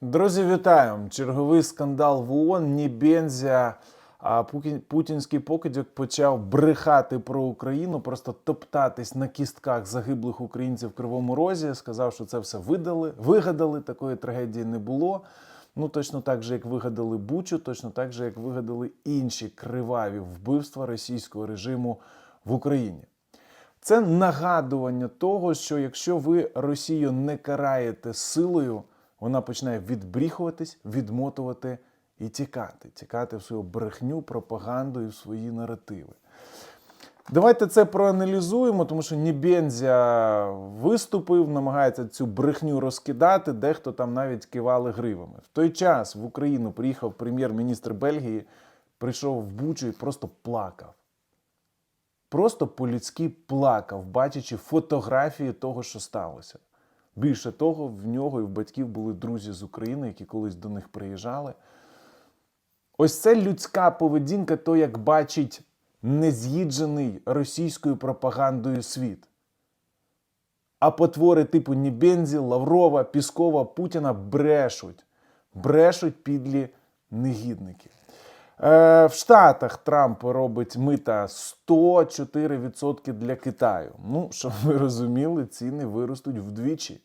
Друзі, вітаю! Черговий скандал в ООН. Нібензя, а путінський покидьок почав брехати про Україну, просто топтатись на кістках загиблих українців в Кривому Розі. Сказав, що це все видали, вигадали. Такої трагедії не було. Ну точно так же, як вигадали Бучу, точно так же, як вигадали інші криваві вбивства російського режиму в Україні. Це нагадування того, що якщо ви Росію не караєте силою, вона починає відбріхуватись, відмотувати і тікати, тікати в свою брехню, пропаганду і в свої наративи. Давайте це проаналізуємо, тому що Нібензя виступив, намагається цю брехню розкидати, дехто там навіть кивали гривами. В той час в Україну приїхав прем'єр-міністр Бельгії, прийшов в Бучу і просто плакав. Просто по-людськи плакав, бачачи фотографії того, що сталося. Більше того, в нього і в батьків були друзі з України, які колись до них приїжджали. Ось це людська поведінка, то як бачить нез'їджений російською пропагандою світ. А потвори типу Нібензі, Лаврова, Піскова, Путіна брешуть. Брешуть підлі негідники. Е, в Штатах Трамп робить мита 104% для Китаю. Ну, щоб ви розуміли, ціни виростуть вдвічі.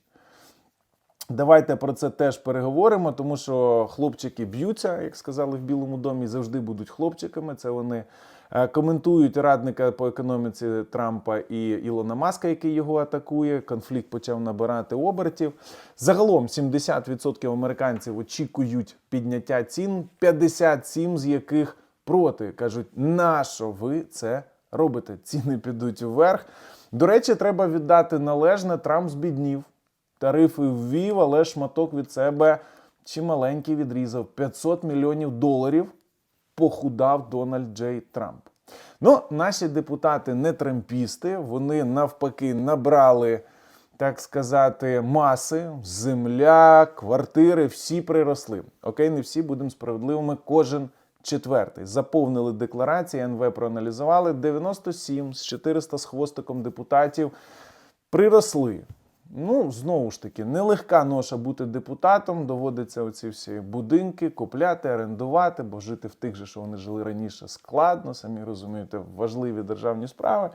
Давайте про це теж переговоримо, тому що хлопчики б'ються, як сказали в Білому домі, завжди будуть хлопчиками. Це вони е, коментують радника по економіці Трампа і Ілона Маска, який його атакує. Конфлікт почав набирати обертів. Загалом 70% американців очікують підняття цін, 57 з яких проти кажуть, нащо ви це робите? Ціни підуть вверх. До речі, треба віддати належне, Трамп збіднів. Тарифи ввів, але шматок від себе чималенький відрізав. 500 мільйонів доларів похудав Дональд Джей Трамп. Ну, наші депутати не трампісти, вони навпаки набрали, так сказати, маси, земля, квартири, всі приросли. Окей, не всі будемо справедливими, кожен четвертий. Заповнили декларації, НВ проаналізували 97 з 400 з хвостиком депутатів приросли. Ну, знову ж таки, нелегка ноша бути депутатом. Доводиться оці всі будинки купляти, орендувати, бо жити в тих же, що вони жили раніше, складно, самі розумієте, важливі державні справи.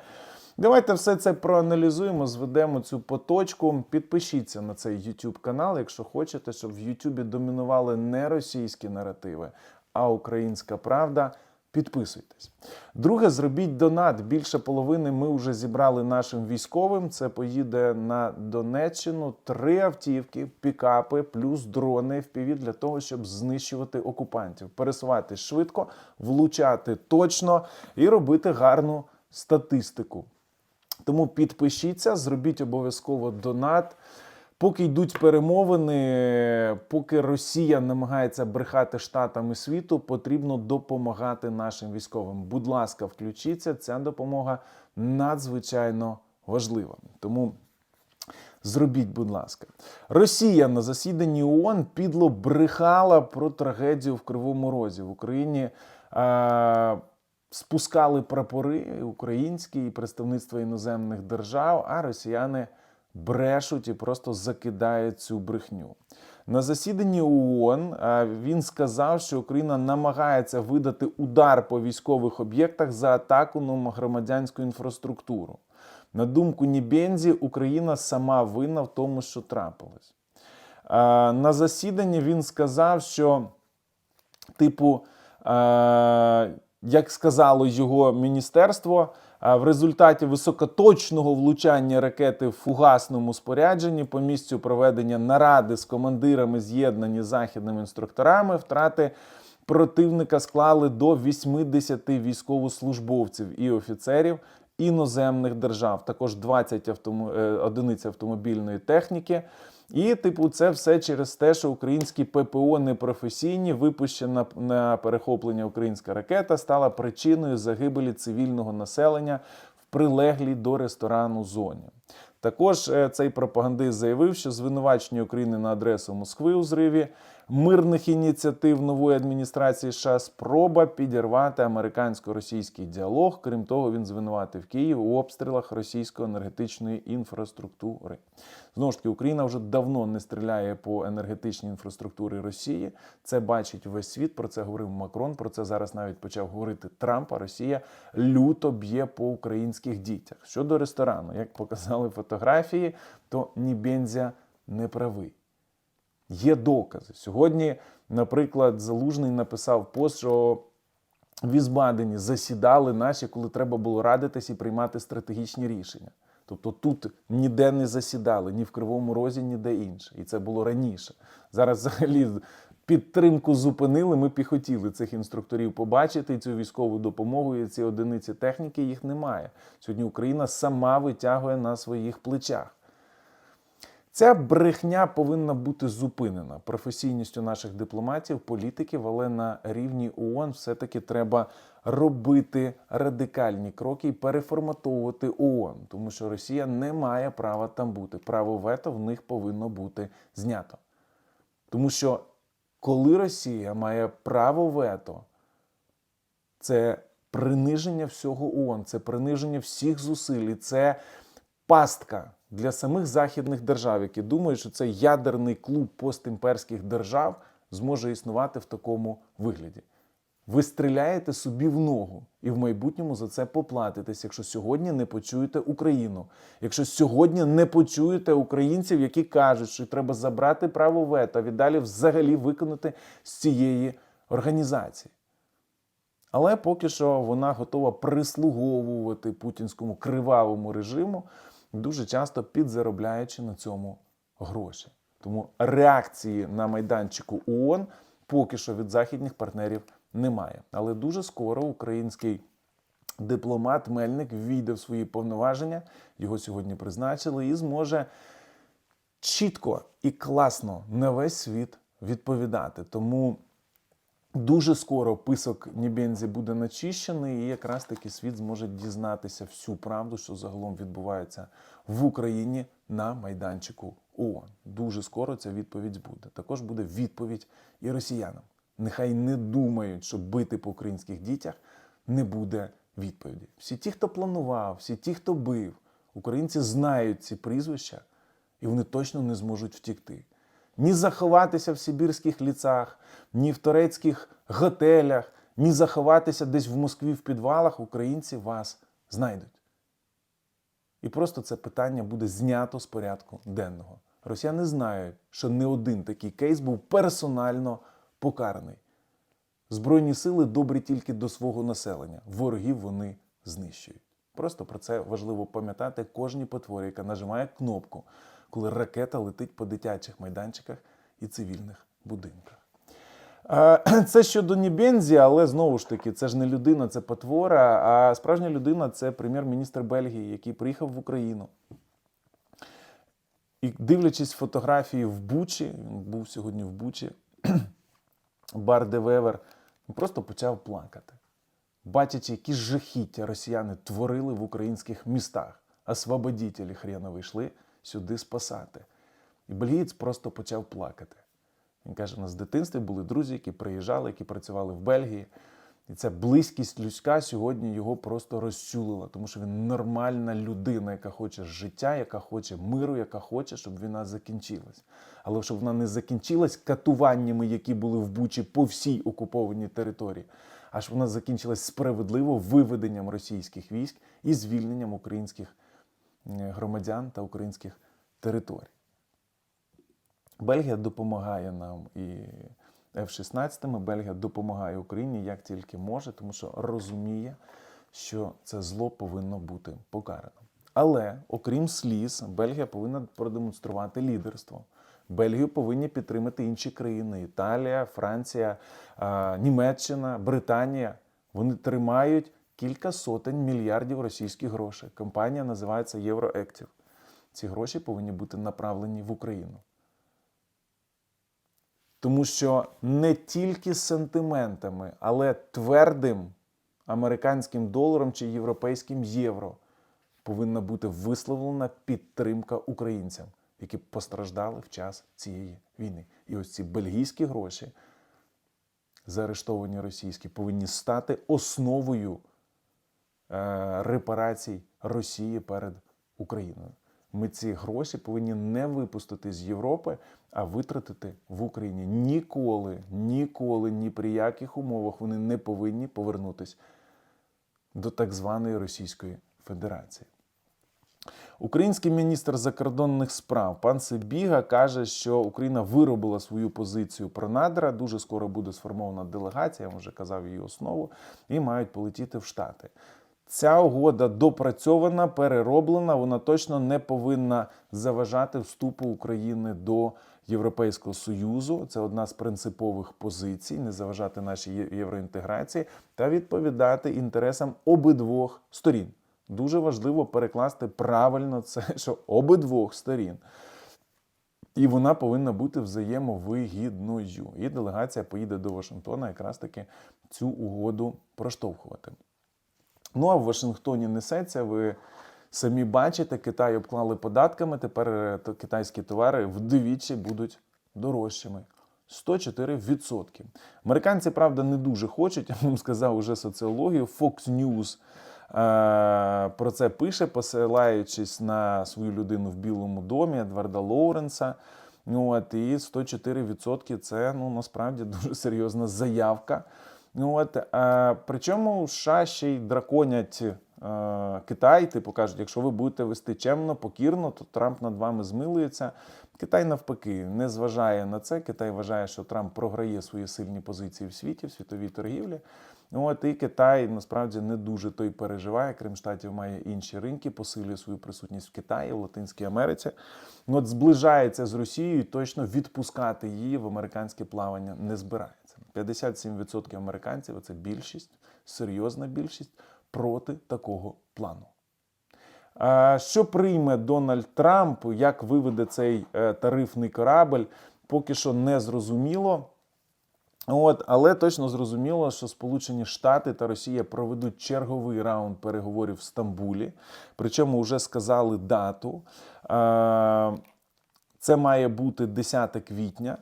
Давайте все це проаналізуємо, зведемо цю поточку. Підпишіться на цей YouTube канал, якщо хочете, щоб в YouTube домінували не російські наративи, а українська правда. Підписуйтесь. Друге, зробіть донат. Більше половини ми вже зібрали нашим військовим. Це поїде на Донеччину три автівки, пікапи, плюс дрони FPV для того, щоб знищувати окупантів, пересувати швидко, влучати точно і робити гарну статистику. Тому підпишіться, зробіть обов'язково донат. Поки йдуть перемовини, поки Росія намагається брехати штатам і світу, потрібно допомагати нашим військовим. Будь ласка, включіться. Ця допомога надзвичайно важлива. Тому зробіть, будь ласка, Росія на засіданні ООН підло брехала про трагедію в Кривому Розі в Україні. Е- спускали прапори українські і представництва іноземних держав, а росіяни брешуть і просто закидають цю брехню. На засіданні ООН він сказав, що Україна намагається видати удар по військових об'єктах за атаку на громадянську інфраструктуру. На думку Нібензі, Україна сама винна в тому, що трапилось. На засіданні він сказав, що, типу, як сказало його міністерство, в результаті високоточного влучання ракети в фугасному спорядженні по місцю проведення наради з командирами з'єднані західними інструкторами втрати противника склали до 80 військовослужбовців і офіцерів іноземних держав, також 20 автомо... е, одиниць автомобільної техніки. І, типу, це все через те, що українські ППО непрофесійні, випущена на перехоплення українська ракета стала причиною загибелі цивільного населення в прилеглій до ресторану зоні. Також е, цей пропагандист заявив, що звинувачення України на адресу Москви у зриві мирних ініціатив нової адміністрації США спроба підірвати американсько-російський діалог. Крім того, він звинуватив Київ у обстрілах російської енергетичної інфраструктури. Знову ж таки, Україна вже давно не стріляє по енергетичній інфраструктурі Росії. Це бачить весь світ. Про це говорив Макрон. Про це зараз навіть почав говорити Трамп. А Росія люто б'є по українських дітях. Щодо ресторану, як показали фотографії, то Нібензя не правий. Є докази. Сьогодні, наприклад, Залужний написав пост, що в Візбадені засідали наші, коли треба було радитись і приймати стратегічні рішення. Тобто тут ніде не засідали, ні в Кривому Розі, ніде інше. І це було раніше. Зараз взагалі підтримку зупинили. Ми б і хотіли цих інструкторів побачити, і цю військову допомогу, і ці одиниці техніки їх немає. Сьогодні Україна сама витягує на своїх плечах. Ця брехня повинна бути зупинена професійністю наших дипломатів, політиків, але на рівні ООН все-таки треба робити радикальні кроки і переформатовувати ООН, тому що Росія не має права там бути. Право вето в них повинно бути знято. Тому що коли Росія має право вето, це приниження всього ООН, це приниження всіх зусиль, це пастка для самих західних держав, які думають, що цей ядерний клуб постімперських держав зможе існувати в такому вигляді. Ви стріляєте собі в ногу і в майбутньому за це поплатитесь, якщо сьогодні не почуєте Україну, якщо сьогодні не почуєте українців, які кажуть, що треба забрати право вето, а віддалі взагалі виконати з цієї організації. Але поки що вона готова прислуговувати путінському кривавому режиму, дуже часто підзаробляючи на цьому гроші. Тому реакції на майданчику ООН поки що від західних партнерів немає. Але дуже скоро український дипломат Мельник ввійде в свої повноваження, його сьогодні призначили, і зможе чітко і класно на весь світ відповідати. Тому дуже скоро писок Нібензі буде начищений, і якраз таки світ зможе дізнатися всю правду, що загалом відбувається в Україні на майданчику ООН. Дуже скоро ця відповідь буде. Також буде відповідь і росіянам. Нехай не думають, що бити по українських дітях не буде відповіді. Всі ті, хто планував, всі ті, хто бив, українці знають ці прізвища, і вони точно не зможуть втікти. Ні заховатися в сибірських ліцах, ні в турецьких готелях, ні заховатися десь в Москві в підвалах, українці вас знайдуть. І просто це питання буде знято з порядку денного. Росіяни знають, що не один такий кейс був персонально покараний. Збройні сили добрі тільки до свого населення. Ворогів вони знищують. Просто про це важливо пам'ятати кожній потворі, яка нажимає кнопку, коли ракета летить по дитячих майданчиках і цивільних будинках. Це щодо Нібензі, але знову ж таки, це ж не людина, це потвора. А справжня людина це прем'єр-міністр Бельгії, який приїхав в Україну. І дивлячись фотографії в Бучі, він був сьогодні в Бучі, бар де Вевер, він просто почав плакати, бачачи, які жахіття росіяни творили в українських містах. Освободітелі хренови йшли сюди спасати. І бельгієць просто почав плакати. Він каже: у нас в дитинстві були друзі, які приїжджали, які працювали в Бельгії. І ця близькість людська сьогодні його просто розчулила, тому що він нормальна людина, яка хоче життя, яка хоче миру, яка хоче, щоб війна закінчилась. Але щоб вона не закінчилась катуваннями, які були в Бучі по всій окупованій території, а щоб вона закінчилась справедливо виведенням російських військ і звільненням українських е, громадян та українських територій. Бельгія допомагає нам і F-16, Бельгія допомагає Україні як тільки може, тому що розуміє, що це зло повинно бути покарано. Але окрім сліз, Бельгія повинна продемонструвати лідерство. Бельгію повинні підтримати інші країни: Італія, Франція, Німеччина, Британія. Вони тримають кілька сотень мільярдів російських грошей. Компанія називається Євроектів. Ці гроші повинні бути направлені в Україну. Тому що не тільки сентиментами, але твердим американським доларом чи європейським євро повинна бути висловлена підтримка українцям. які постраждали в час цієї війни. І ось ці бельгійські гроші, заарештовані російські, повинні стати основою е, репарацій Росії перед Україною. Ми ці гроші повинні не випустити з Європи, а витратити в Україні. Ніколи, ніколи, ні при яких умовах вони не повинні повернутися до так званої Російської Федерації. Український міністр закордонних справ пан Сибіга каже, що Україна виробила свою позицію про надра. Дуже скоро буде сформована делегація, я вже казав її основу, і мають полетіти в Штати. Ця угода допрацьована, перероблена. Вона точно не повинна заважати вступу України до Європейського союзу. Це одна з принципових позицій, не заважати нашій євроінтеграції та відповідати інтересам обидвох сторін. Дуже важливо перекласти правильно це, що обидвох сторін. І вона повинна бути взаємовигідною. І делегація поїде до Вашингтона якраз таки цю угоду проштовхувати. Ну а в Вашингтоні несеться. Ви самі бачите, Китай обклали податками. Тепер е, китайські товари вдвічі будуть дорожчими. 104%. Американці, правда, не дуже хочуть. Я вам сказав уже соціологію. Fox News е, про це пише, посилаючись на свою людину в Білому домі Едварда Лоуренса. Ну, от, і 104% це ну, насправді дуже серйозна заявка. Ну, от, е, причому США ще й драконять е, Китай, типу кажуть, якщо ви будете вести чемно, покірно, то Трамп над вами змилується. Китай навпаки не зважає на це. Китай вважає, що Трамп програє свої сильні позиції в світі, в світовій торгівлі. Ну, от і Китай насправді не дуже той переживає. Крім штатів має інші ринки, посилює свою присутність в Китаї, в Латинській Америці. Ну, от зближається з Росією, і точно відпускати її в американське плавання не збирається. 57% американців це більшість, серйозна більшість проти такого плану. Що прийме Дональд Трамп, як виведе цей е, тарифний корабль, поки що не зрозуміло. От, але точно зрозуміло, що Сполучені Штати та Росія проведуть черговий раунд переговорів в Стамбулі. Причому вже сказали дату. Це має бути 10 квітня.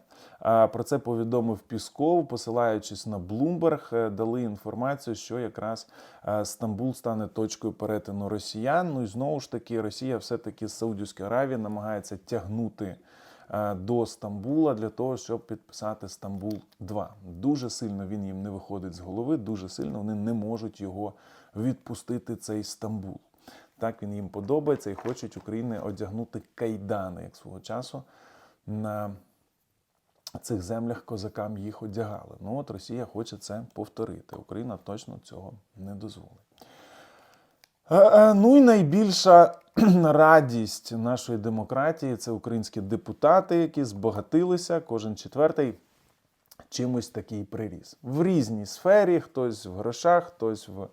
Про це повідомив Пісков, посилаючись на е, дали інформацію, що якраз е, Стамбул стане точкою перетину росіян. Ну і знову ж таки, Росія все-таки з Саудівської Аравії намагається тягнути до Стамбула для того, щоб підписати Стамбул 2. Дуже сильно він їм не виходить з голови, дуже сильно вони не можуть його відпустити, цей Стамбул. Так він їм подобається і хочуть України одягнути кайдани, як свого часу на цих землях козакам їх одягали. Ну от Росія хоче це повторити. Україна точно цього не дозволить. Е, е, Ну і найбільша радість нашої демократії це українські депутати, які збагатилися, кожен четвертий чимось такий приріс. В різній сфері, хтось в грошах, хтось в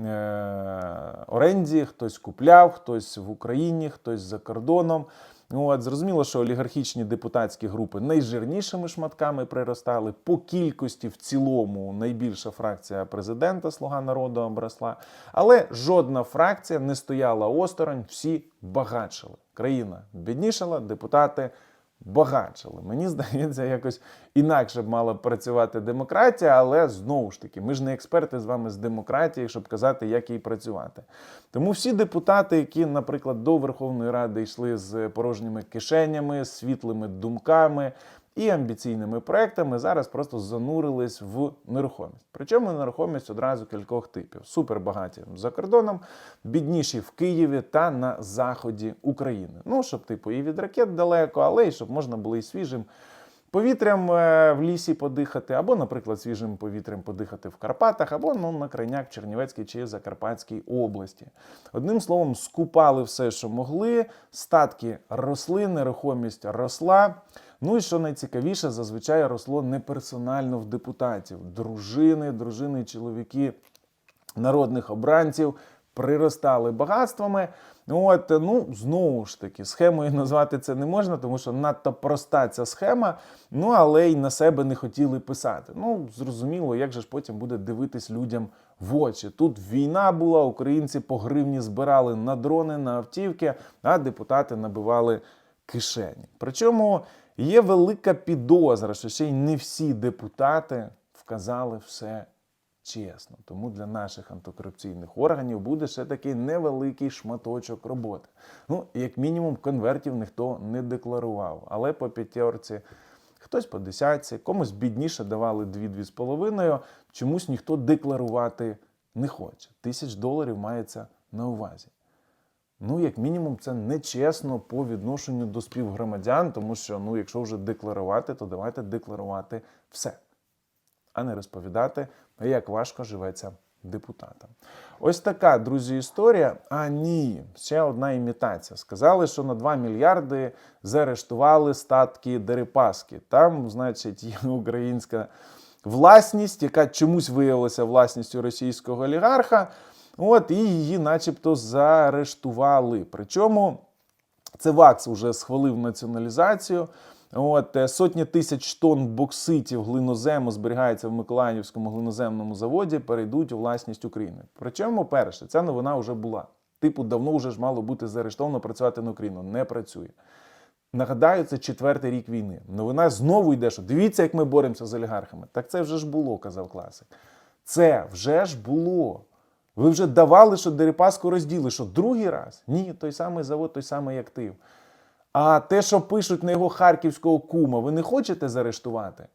е, оренді, хтось купляв, хтось в Україні, хтось за кордоном. Ну, От, зрозуміло, що олігархічні депутатські групи найжирнішими шматками приростали. По кількості в цілому найбільша фракція президента Слуга народу обросла. Але жодна фракція не стояла осторонь, всі багатшили. Країна біднішала, депутати багатшили. Мені здається, якось інакше б мала працювати демократія, але знову ж таки, ми ж не експерти з вами з демократії, щоб казати, як їй працювати. Тому всі депутати, які, наприклад, до Верховної Ради йшли з порожніми кишенями, світлими думками. І амбіційними проектами зараз просто занурились в нерухомість. Причому нерухомість одразу кількох типів: супербагаті за кордоном, бідніші в Києві та на заході України. Ну щоб типу і від ракет далеко, але й щоб можна було і свіжим повітрям е, в лісі подихати, або, наприклад, свіжим повітрям подихати в Карпатах, або ну, на крайняк Чернівецькій чи Закарпатській області. Одним словом, скупали все, що могли, статки росли, нерухомість росла. Ну і що найцікавіше, зазвичай росло не персонально в депутатів. Дружини, дружини чоловіки народних обранців приростали багатствами. От, ну, знову ж таки, схемою назвати це не можна, тому що надто проста ця схема, ну але й на себе не хотіли писати. Ну, зрозуміло, як же ж потім буде дивитись людям в очі. Тут війна була, українці по гривні збирали на дрони, на автівки, а депутати набивали кишені. Причому є велика підозра, що ще й не всі депутати вказали все чесно. Тому для наших антикорупційних органів буде ще такий невеликий шматочок роботи. Ну, як мінімум, конвертів ніхто не декларував. Але по п'ятерці хтось по десятці, комусь бідніше давали 2-2,5, чомусь ніхто декларувати не хоче. Тисяч доларів мається на увазі. Ну, як мінімум, це нечесно по відношенню до співгромадян, тому що, ну, якщо вже декларувати, то давайте декларувати все, а не розповідати, як важко живеться депутатам. Ось така, друзі, історія. А ні, ще одна імітація. Сказали, що на 2 мільярди заарештували статки Дерипаски. Там, значить, є українська власність, яка чомусь виявилася власністю російського олігарха. От, і її, начебто, заарештували. Причому це ВАКС вже схвалив націоналізацію. От, е, сотні тисяч тонн бокситів глинозему зберігається в Миколаївському глиноземному заводі, перейдуть у власність України. Причому, перше, ця новина вже була. Типу, давно вже ж мало бути заарештовано працювати на Україну. Не працює. Нагадаю, це четвертий рік війни. Новина знову йде, що дивіться, як ми боремося з олігархами. Так це вже ж було, казав класик. Це вже ж було. Ви вже давали, що Дерипаску розділи, що другий раз? Ні, той самий завод, той самий актив. А те, що пишуть на його харківського кума, ви не хочете заарештувати?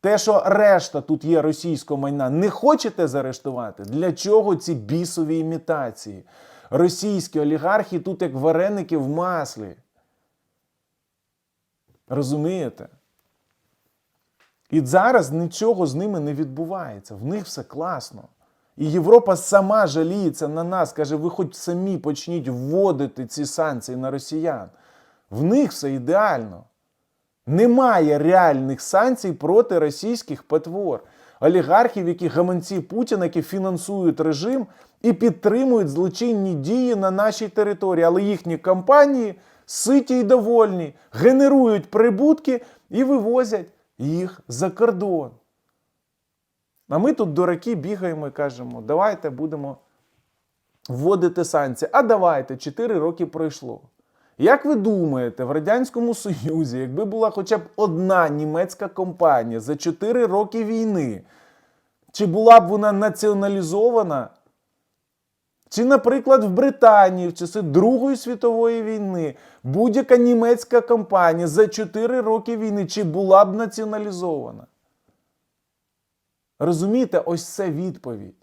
Те, що решта тут є російського майна, не хочете заарештувати? Для чого ці бісові імітації? Російські олігархи тут як вареники в маслі. Розумієте? І зараз нічого з ними не відбувається. В них все класно. І Європа сама жаліється на нас, каже, ви хоч самі почніть вводити ці санкції на росіян. В них все ідеально. Немає реальних санкцій проти російських потвор, олігархів, які гаманці Путіна, які фінансують режим і підтримують злочинні дії на нашій території. Але їхні компанії ситі й довольні, генерують прибутки і вивозять їх за кордон. А ми тут, дураки, бігаємо і кажемо, давайте будемо вводити санкції. А давайте, 4 роки пройшло. Як ви думаєте, в Радянському Союзі, якби була хоча б одна німецька компанія за 4 роки війни, чи була б вона націоналізована? Чи, наприклад, в Британії в часи Другої світової війни будь-яка німецька компанія за 4 роки війни чи була б націоналізована? Розумієте, ось це відповідь.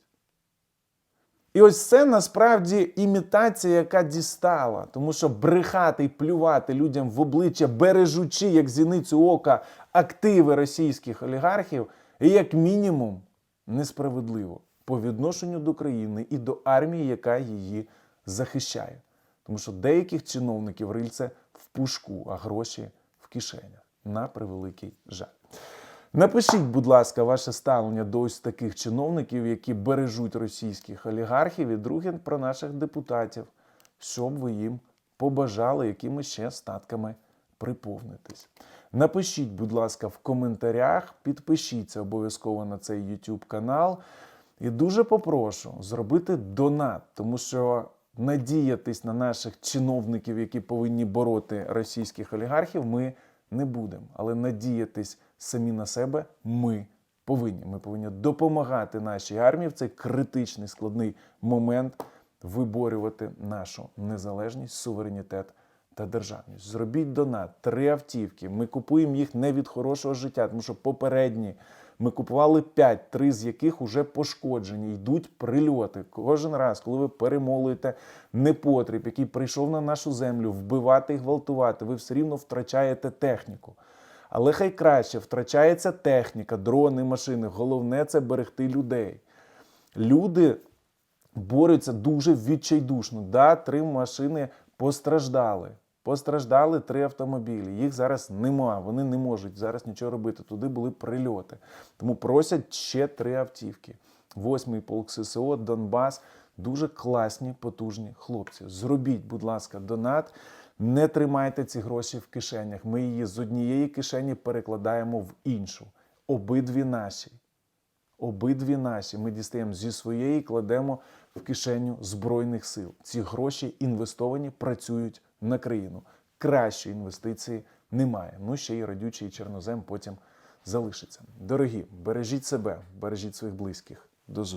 І ось це насправді імітація, яка дістала. Тому що брехати і плювати людям в обличчя, бережучи, як зіницю ока, активи російських олігархів, як мінімум несправедливо по відношенню до країни і до армії, яка її захищає. Тому що деяких чиновників рильце в пушку, а гроші в кишенях. На превеликий жаль. Напишіть, будь ласка, ваше ставлення до ось таких чиновників, які бережуть російських олігархів, і друге про наших депутатів, що б ви їм побажали, якими ще статками приповнитись. Напишіть, будь ласка, в коментарях, підпишіться обов'язково на цей YouTube канал. І дуже попрошу зробити донат, тому що надіятись на наших чиновників, які повинні бороти російських олігархів, ми не будемо. Але надіятись самі на себе ми повинні. Ми повинні допомагати нашій армії в цей критичний складний момент виборювати нашу незалежність, суверенітет та державність. Зробіть донат, три автівки. Ми купуємо їх не від хорошого життя, тому що попередні. Ми купували 5, три з яких вже пошкоджені, йдуть прильоти. Кожен раз, коли ви перемолуєте непотріб, який прийшов на нашу землю, вбивати і гвалтувати, ви все рівно втрачаєте техніку. Але хай краще втрачається техніка, дрони, машини. Головне це берегти людей. Люди борються дуже відчайдушно. Да, три машини постраждали. Постраждали три автомобілі. Їх зараз нема. Вони не можуть зараз нічого робити. Туди були прильоти. Тому просять ще три автівки. Восьмий полк ССО, Донбас. Дуже класні, потужні хлопці. Зробіть, будь ласка, донат. Не тримайте ці гроші в кишенях. Ми її з однієї кишені перекладаємо в іншу. Обидві наші. Обидві наші. Ми дістаємо зі своєї, кладемо в кишеню Збройних сил. Ці гроші інвестовані, працюють на країну. кращої інвестиції немає. Ну ще й родючий чорнозем потім залишиться. Дорогі, бережіть себе, бережіть своїх близьких. До зустрічі.